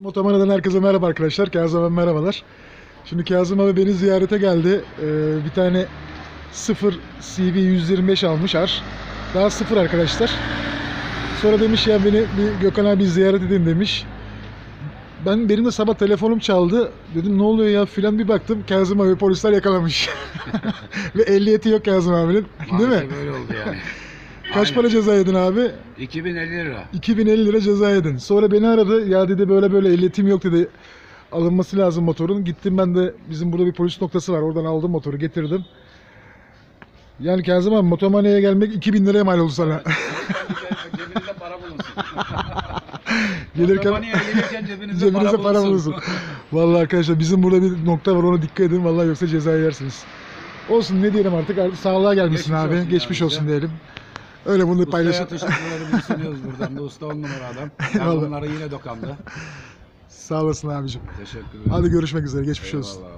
Motomana'dan herkese merhaba arkadaşlar. Kazım abi merhabalar. Şimdi Kazım abi beni ziyarete geldi. Ee, bir tane 0 CV 125 almış ar. Daha sıfır arkadaşlar. Sonra demiş ya beni bir Gökhan abi ziyaret edin demiş. Ben benim de sabah telefonum çaldı. Dedim ne oluyor ya filan bir baktım. Kazım abi polisler yakalamış. Ve ehliyeti yok Kazım abinin. Değil mi? Maalesef oldu yani. Kaç Aynen. para ceza yedin abi? 2050 lira. 2050 lira ceza yedin. Sonra beni aradı. Ya dedi böyle böyle ehliyetim yok dedi. Alınması lazım motorun. Gittim ben de bizim burada bir polis noktası var. Oradan aldım motoru getirdim. Yani Kazım abi motomaneye gelmek 2000 liraya mal oldu sana. cebinizde para bulunsun. Gelirken Otomaniye gelirken cebinizde, cebinize para bulunsun. Vallahi arkadaşlar bizim burada bir nokta var ona dikkat edin. Vallahi yoksa ceza yersiniz. Olsun ne diyelim artık sağlığa gelmişsin Geçmiş abi. olsun Geçmiş olsun diyelim. Öyle bunu Ustaya paylaşın. teşekkürlerimizi sunuyoruz buradan da. Usta on numara adam. Eyvallah. Yardımları yine dokandı. Sağ olasın abicim. Teşekkürler. Hadi görüşmek üzere. Geçmiş olsun. Eyvallah.